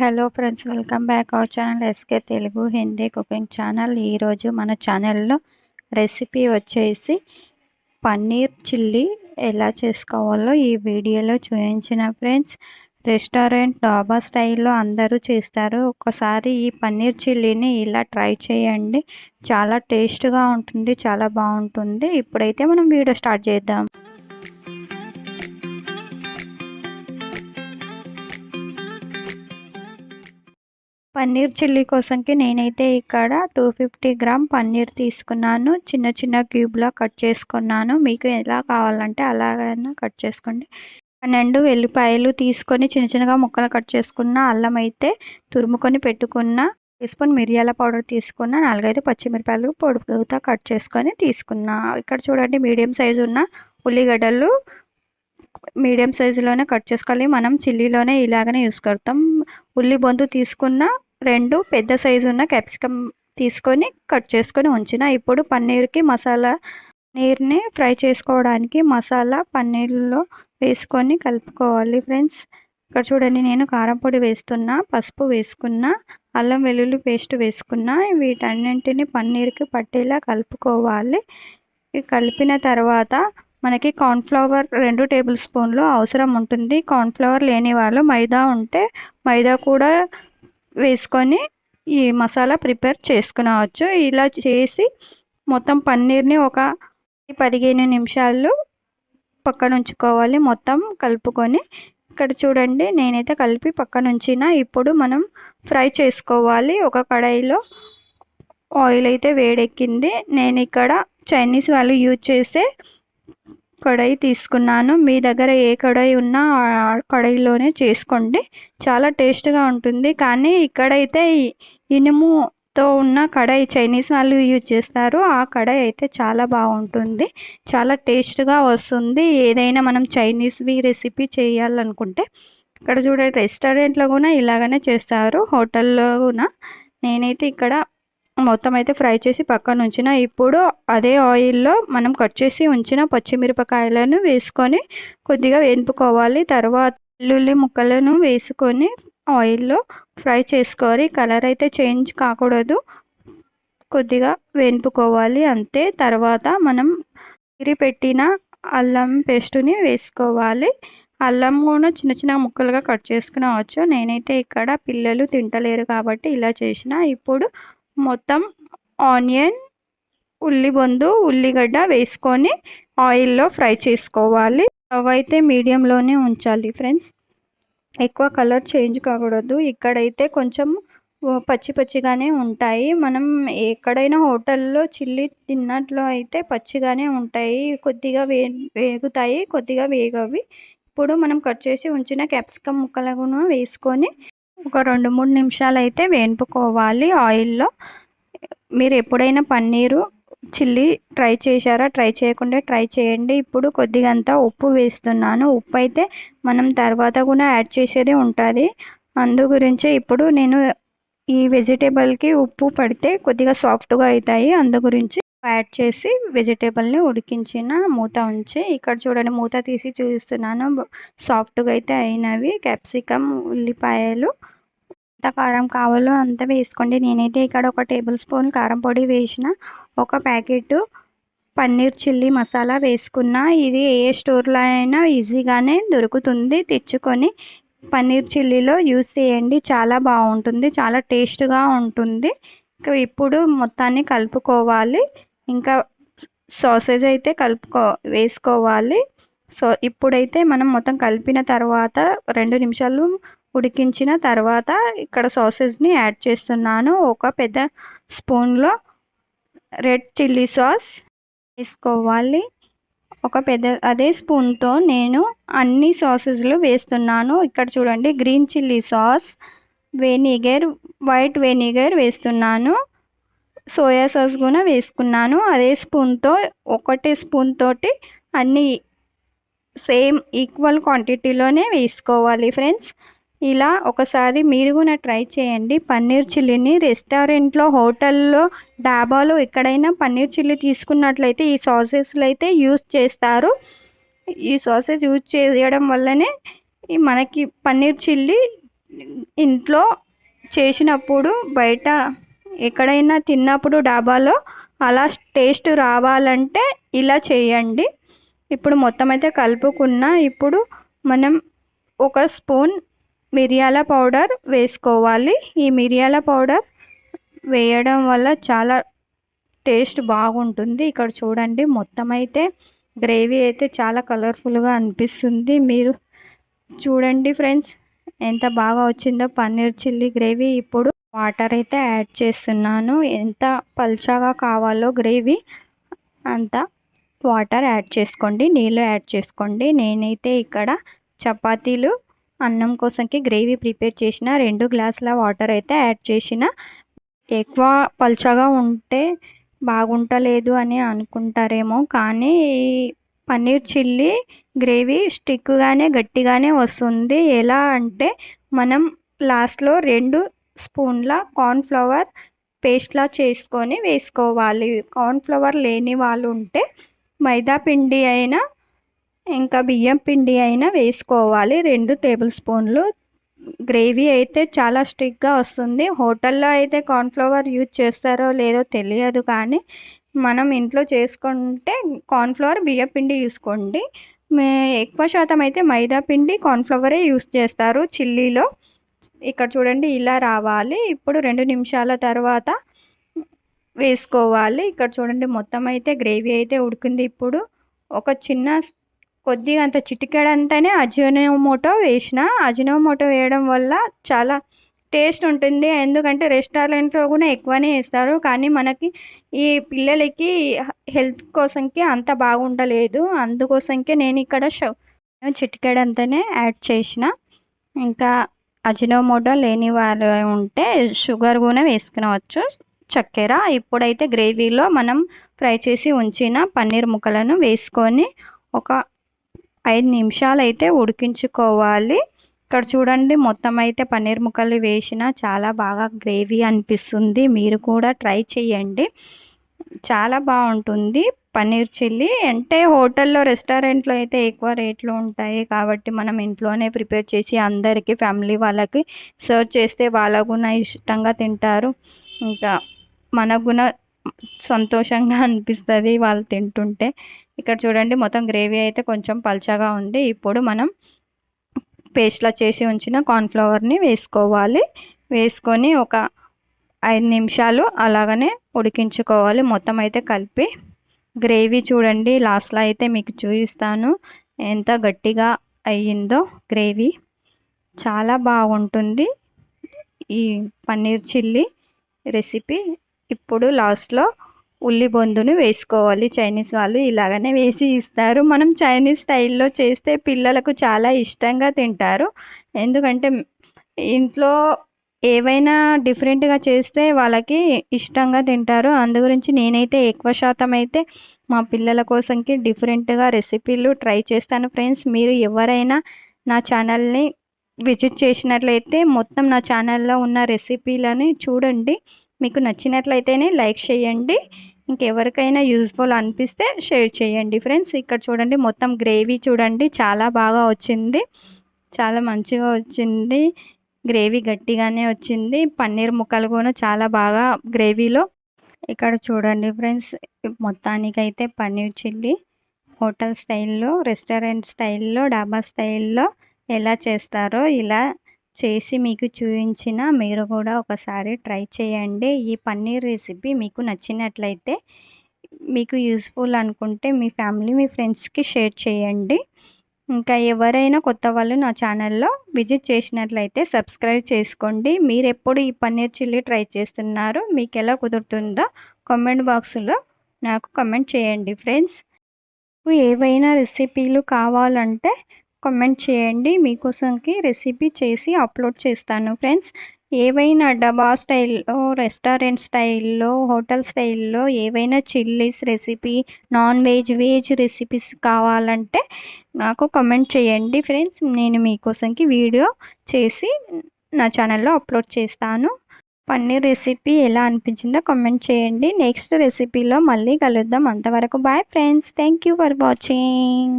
Hello friends welcome back our channel SK Telugu Hindi cooking channel ఈరోజు మన ఛానల్లో recipe వచ్చేసి పన్నీర్ చిల్లీ ఎలా చేసుకోవాలో ఈ వీడియోలో చూపించిన ఫ్రెండ్స్ రెస్టారెంట్ డాబా స్టైల్లో అందరూ చేస్తారు. ఒకసారి ఈ పన్నీర్ చిల్లీని ఇలా ట్రై చేయండి. చాలా టేస్ట్గా ఉంటుంది చాలా బాగుంటుంది. ఇప్పుడైతే మనం వీడియో స్టార్ట్ చేద్దాం. పన్నీర్ చిల్లీ కోసంకి నేనైతే ఇక్కడ టూ ఫిఫ్టీ గ్రామ్ పన్నీర్ తీసుకున్నాను. చిన్న చిన్న క్యూబ్లో కట్ చేసుకున్నాను. మీకు ఎలా కావాలంటే అలాగైనా కట్ చేసుకోండి. పన్నెండు వెల్లిపాయలు తీసుకొని చిన్న చిన్నగా ముక్కలు కట్ చేసుకున్న అల్లం అయితే తురుముకొని పెట్టుకున్న స్పూన్ మిరియాల పౌడర్ తీసుకున్న నాలుగైదు పచ్చిమిరపాయలు పొడుపుతో కట్ చేసుకొని తీసుకున్నా. ఇక్కడ చూడండి మీడియం సైజు ఉన్న ఉల్లిగడ్డలు మీడియం సైజులోనే కట్ చేసుకోవాలి. మనం చిల్లీలోనే ఇలాగనే యూస్ కడతాం. ఉల్లి బొందు తీసుకున్న రెండు పెద్ద సైజు ఉన్న క్యాప్సికమ్ తీసుకొని కట్ చేసుకొని ఉంచిన. ఇప్పుడు పన్నీర్కి మసాలా నీరుని ఫ్రై చేసుకోవడానికి మసాలా పన్నీర్లో వేసుకొని కలుపుకోవాలి ఫ్రెండ్స్. ఇక్కడ చూడండి నేను కారం పొడి వేస్తున్నా పసుపు వేసుకున్నా అల్లం వెల్లుల్లి పేస్ట్ వేసుకున్నా. వీటన్నింటిని పన్నీర్కి పట్టేలా కలుపుకోవాలి. కలిపిన తర్వాత మనకి కార్న్ఫ్లవర్ రెండు టేబుల్ స్పూన్లు అవసరం ఉంటుంది. కార్న్ఫ్లవర్ లేని వాళ్ళు మైదా ఉంటే మైదా కూడా వేసుకొని ఈ మసాలా ప్రిపేర్ చేసుకునవచ్చు. ఇలా చేసి మొత్తం పన్నీర్ని ఒక పదిహేను నిమిషాలు పక్కన ఉంచుకోవాలి. మొత్తం కలుపుకొని ఇక్కడ చూడండి నేనైతే కలిపి పక్కన ఉంచిన. ఇప్పుడు మనం ఫ్రై చేసుకోవాలి. ఒక కడాయిలో ఆయిల్ అయితే వేడెక్కింది. నేను ఇక్కడ చైనీస్ వాళ్ళు యూజ్ చేసే కడాయి తీసుకున్నాను. మీ దగ్గర ఏ కడాయి ఉన్నా కడాయిలోనే చేసుకోండి. చాలా టేస్ట్గా ఉంటుంది. కానీ ఇక్కడైతే ఇనుముతో ఉన్న కడాయి చైనీస్ వాళ్ళు యూజ్ చేస్తారు. ఆ కడాయి అయితే చాలా బాగుంటుంది. చాలా టేస్ట్గా వస్తుంది. ఏదైనా మనం చైనీస్వి రెసిపీ చేయాలనుకుంటే ఇక్కడ చూడండి రెస్టారెంట్లో కూడా ఇలాగనే చేస్తారు. హోటల్లో కూడా నేనైతే ఇక్కడ మొత్తం అయితే ఫ్రై చేసి పక్కన ఉంచిన. ఇప్పుడు అదే ఆయిల్లో మనం కట్ చేసి ఉంచిన పచ్చిమిరపకాయలను వేసుకొని కొద్దిగా వేపుకోవాలి. తర్వాత వెల్లుల్లి ముక్కలను వేసుకొని ఆయిల్లో ఫ్రై చేసుకోవాలి. కలర్ అయితే చేంజ్ కాకూడదు. కొద్దిగా వేపుకోవాలి అంతే. తర్వాత మనం పెట్టిన అల్లం పేస్టుని వేసుకోవాలి. అల్లం కూడా చిన్న చిన్న ముక్కలుగా కట్ చేసుకునవచ్చు నేనైతే ఇక్కడ పిల్లలు తింటలేరు కాబట్టి ఇలా చేసిన. ఇప్పుడు మొత్తం ఆనియన్ ఉల్లిబొందు ఉల్లిగడ్డ వేసుకొని ఆయిల్లో ఫ్రై చేసుకోవాలి. స్టవ్ అయితే మీడియంలోనే ఉంచాలి ఫ్రెండ్స్. ఎక్కువ కలర్ చేంజ్ కాకూడదు. ఇక్కడైతే కొంచెం పచ్చి పచ్చిగానే ఉంటాయి. మనం ఎక్కడైనా హోటల్లో చిల్లి తిన్నట్లు అయితే పచ్చిగానే ఉంటాయి. కొద్దిగా వే వేగుతాయి కొద్దిగా వేగవి. ఇప్పుడు మనం కట్ చేసి ఉంచిన క్యాప్సికమ్ ముక్కలను వేసుకొని ఒక రెండు మూడు నిమిషాలు అయితే వేపుకోవాలి ఆయిల్లో. మీరు ఎప్పుడైనా పన్నీరు చిల్లీ ట్రై చేశారా? ట్రై చేయకుండా ట్రై చేయండి. ఇప్పుడు కొద్దిగా అంతా ఉప్పు వేస్తున్నాను. ఉప్పు అయితే మనం తర్వాత కూడా యాడ్ చేసేది ఉంటుంది. అందు గురించి ఇప్పుడు నేను ఈ వెజిటేబుల్కి ఉప్పు పడితే కొద్దిగా సాఫ్ట్గా అవుతాయి అందు గురించి యాడ్ చేసి వెజిటేబుల్ని ఉడికించిన మూత ఉంచి ఇక్కడ చూడండి మూత తీసి చూపిస్తున్నాను. సాఫ్ట్గా అయితే అయినవి. క్యాప్సికమ్ ఉల్లిపాయలు ఎంత కారం కావాలో అంత వేసుకోండి. నేనైతే ఇక్కడ ఒక టేబుల్ స్పూన్ కారం పొడి వేసిన ఒక ప్యాకెట్ పన్నీర్ చిల్లీ మసాలా వేసుకున్న. ఇది ఏ స్టోర్లో అయినా ఈజీగానే దొరుకుతుంది. తెచ్చుకొని పన్నీర్ చిల్లీలో యూస్ చేయండి. చాలా బాగుంటుంది. చాలా టేస్ట్గా ఉంటుంది. ఇప్పుడు మొత్తాన్ని కలుపుకోవాలి. ఇంకా సాసేజ్ అయితే కలుపుకో వేసుకోవాలి. సో ఇప్పుడైతే మనం మొత్తం కలిపిన తర్వాత రెండు నిమిషాలు ఉడికించిన తర్వాత ఇక్కడ సాసెస్ని యాడ్ చేస్తున్నాను. ఒక పెద్ద స్పూన్లో రెడ్ చిల్లీ సాస్ వేసుకోవాలి. ఒక పెద్ద అదే స్పూన్తో నేను అన్ని సాసెస్లు వేస్తున్నాను. ఇక్కడ చూడండి green chilli sauce vinegar white vinegar వేస్తున్నాను. సోయా సాస్ కూడా వేసుకున్నాను. అదే స్పూన్తో ఒకటే స్పూన్ తోటి అన్నీ సేమ్ ఈక్వల్ క్వాంటిటీలోనే వేసుకోవాలి ఫ్రెండ్స్. ఇలా ఒకసారి మీరు కూడా ట్రై చేయండి. పన్నీర్ చిల్లీని రెస్టారెంట్లో హోటల్లో డాబాలో ఎక్కడైనా పన్నీర్ చిల్లీ తీసుకున్నట్లయితే ఈ సాసెస్లు అయితే యూస్ చేస్తారు. ఈ సాసెస్ యూజ్ చేయడం వల్లనే మనకి పన్నీర్ చిల్లీ ఇంట్లో చేసినప్పుడు బయట ఎక్కడైనా తిన్నప్పుడు డాబాలో అలా టేస్ట్ రావాలంటే ఇలా చేయండి. ఇప్పుడు మొత్తం అయితే కలుపుకున్న ఇప్పుడు మనం ఒక స్పూన్ మిరియాల పౌడర్ వేసుకోవాలి. ఈ మిరియాల పౌడర్ వేయడం వల్ల చాలా టేస్ట్ బాగుంటుంది. ఇక్కడ చూడండి మొత్తం అయితే గ్రేవీ అయితే చాలా కలర్ఫుల్గా అనిపిస్తుంది. మీరు చూడండి ఫ్రెండ్స్ ఎంత బాగా వచ్చిందో పన్నీర్ చిల్లీ గ్రేవీ ఇప్పుడు వాటర్ అయితే యాడ్ చేస్తున్నాను. ఎంత పల్చగా కావాలో గ్రేవీ అంత వాటర్ యాడ్ చేసుకోండి. నీళ్ళు యాడ్ చేసుకోండి. నేనైతే ఇక్కడ చపాతీలు అన్నం కోసంకి గ్రేవీ ప్రిపేర్ చేసిన రెండు గ్లాసుల వాటర్ అయితే యాడ్ చేసిన. ఎక్కువ పల్చగా ఉంటే బాగుంటలేదు అని అనుకుంటారేమో కానీ పన్నీర్ చిల్లీ గ్రేవీ స్టిక్గానే గట్టిగానే వస్తుంది. ఎలా అంటే మనం లాస్ట్లో రెండు స్పూన్ల కార్న్ఫ్లవర్ పేస్ట్లా చేసుకొని వేసుకోవాలి. కార్న్ఫ్లవర్ లేని వాళ్ళు ఉంటే మైదా పిండి అయినా ఇంకా బియ్యం పిండి అయినా వేసుకోవాలి. రెండు టేబుల్ స్పూన్లు. గ్రేవీ అయితే చాలా స్ట్రిక్గా వస్తుంది. హోటల్లో అయితే కార్న్ఫ్లవర్ యూజ్ చేస్తారో లేదో తెలియదు కానీ మనం ఇంట్లో చేసుకుంటే కార్న్ఫ్లవర్ బియ్యం పిండి తీసుకోండి ఎక్కువ శాతం అయితే మైదా పిండి కార్న్ఫ్లవరే యూస్ చేస్తారు. చిల్లీలో ఇక్కడ చూడండి ఇలా రావాలి. ఇప్పుడు రెండు నిమిషాల తర్వాత వేసుకోవాలి. ఇక్కడ చూడండి మొత్తం అయితే గ్రేవీ అయితే ఉడికింది ఇప్పుడు. ఒక చిన్న కొద్దిగా అంత చిటికెడంతనే అజినోమోటో వేసిన. అజినోమోటో వేయడం వల్ల చాలా టేస్ట్ ఉంటుంది. ఎందుకంటే రెస్టారెంట్లో కూడా ఎక్కువనే వేస్తారు. కానీ మనకి ఈ పిల్లలకి హెల్త్ కోసంకి అంత బాగుండలేదు. అందుకోసంకే నేను ఇక్కడ చిటికెడంతనే యాడ్ చేసిన. ఇంకా అజినోమోటో లేని వాళ్ళు ఉంటే షుగర్ కూడా వేసుకునవచ్చు. చక్కెర ఇప్పుడైతే గ్రేవీలో మనం ఫ్రై చేసి ఉంచిన పన్నీర్ ముక్కలను వేసుకొని ఒక ఐదు నిమిషాలు అయితే ఉడికించుకోవాలి. ఇక్కడ చూడండి మొత్తం అయితే పన్నీర్ ముక్కలు వేసిన చాలా బాగా గ్రేవీ అనిపిస్తుంది. మీరు కూడా ట్రై చేయండి. చాలా బాగుంటుంది. పన్నీర్ చిల్లీ. అంటే హోటల్లో రెస్టారెంట్లో అయితే ఎక్కువ రేట్లు ఉంటాయి కాబట్టి మనం ఇంట్లోనే ప్రిపేర్ చేసి అందరికీ ఫ్యామిలీ వాళ్ళకి సర్వ్ చేస్తే వాళ్ళ కూడా ఇష్టంగా తింటారు. ఇంకా మనకు కూడా సంతోషంగా అనిపిస్తుంది వాళ్ళు తింటుంటే. ఇక్కడ చూడండి మొత్తం గ్రేవీ అయితే కొంచెం పల్చగా ఉంది. ఇప్పుడు మనం పేస్ట్లా చేసి ఉంచిన కార్న్ఫ్లవర్ని వేసుకోవాలి. వేసుకొని ఒక ఐదు నిమిషాలు అలాగనే ఉడికించుకోవాలి. మొత్తం అయితే కలిపి గ్రేవీ చూడండి. లాస్ట్లో అయితే మీకు చూపిస్తాను. ఎంత గట్టిగా అయ్యిందో గ్రేవీ. చాలా బాగుంటుంది ఈ పన్నీర్ చిల్లీ రెసిపీ. ఇప్పుడు లాస్ట్లో ఉల్లి బొందును వేసుకోవాలి. చైనీస్ వాళ్ళు ఇలాగనే వేసి ఇస్తారు. మనం చైనీస్ స్టైల్లో చేస్తే పిల్లలకు చాలా ఇష్టంగా తింటారు. ఎందుకంటే ఇంట్లో ఏవైనా డిఫరెంట్గా చేస్తే వాళ్ళకి ఇష్టంగా తింటారు. అందు గురించి నేనైతే ఎక్కువ శాతం అయితే మా పిల్లల కోసంకి డిఫరెంట్గా రెసిపీలు ట్రై చేస్తాను ఫ్రెండ్స్. మీరు ఎవరైనా నా ఛానల్ని విజిట్ చేసినట్లయితే మొత్తం నా ఛానల్లో ఉన్న రెసిపీలని చూడండి. మీకు నచ్చినట్లయితేనే లైక్ చేయండి. ఇంకెవరికైనా యూజ్ఫుల్ అనిపిస్తే షేర్ చేయండి ఫ్రెండ్స్. ఇక్కడ చూడండి మొత్తం గ్రేవీ చూడండి. చాలా బాగా వచ్చింది. చాలా మంచిగా వచ్చింది. గ్రేవీ గట్టిగానే వచ్చింది. పన్నీర్ ముక్కలు కూడా చాలా బాగా గ్రేవీలో. ఇక్కడ చూడండి ఫ్రెండ్స్ మొత్తానికైతే పన్నీర్ చిల్లీ హోటల్ స్టైల్లో రెస్టారెంట్ స్టైల్లో డాబా స్టైల్లో ఎలా చేస్తారో ఇలా చేసి మీకు చూపించిన మీరు కూడా ఒకసారి ట్రై చేయండి. ఈ పన్నీర్ రెసిపీ మీకు నచ్చినట్లయితే మీకు యూస్ఫుల్ అనుకుంటే మీ ఫ్యామిలీ మీ ఫ్రెండ్స్కి షేర్ చేయండి. ఇంకా ఎవరైనా కొత్త వాళ్ళు నా ఛానల్లో విజిట్ చేసినట్లయితే సబ్స్క్రైబ్ చేసుకోండి. మీరు ఎప్పుడు ఈ పన్నీర్ చిల్లీ ట్రై చేస్తున్నారు మీకు ఎలా కుదురుతుందో కామెంట్ బాక్స్లో నాకు కమెంట్ చేయండి ఫ్రెండ్స్. ఏవైనా రెసిపీలు కావాలంటే కమెంట్ చేయండి. మీకోసంకి రెసిపీ చేసి అప్లోడ్ చేస్తాను ఫ్రెండ్స్. ఏవైనా డబా స్టైల్లో రెస్టారెంట్ స్టైల్లో హోటల్ స్టైల్లో ఏవైనా chillies recipe non veg veg recipes కావాలంటే నాకు కమెంట్ చేయండి ఫ్రెండ్స్. నేను మీకోసంకి వీడియో చేసి నా ఛానల్లో అప్లోడ్ చేస్తాను. పన్నీర్ రెసిపీ ఎలా అనిపించిందో కమెంట్ చేయండి. నెక్స్ట్ రెసిపీలో మళ్ళీ కలుద్దాం. అంతవరకు bye friends. Thank you for watching.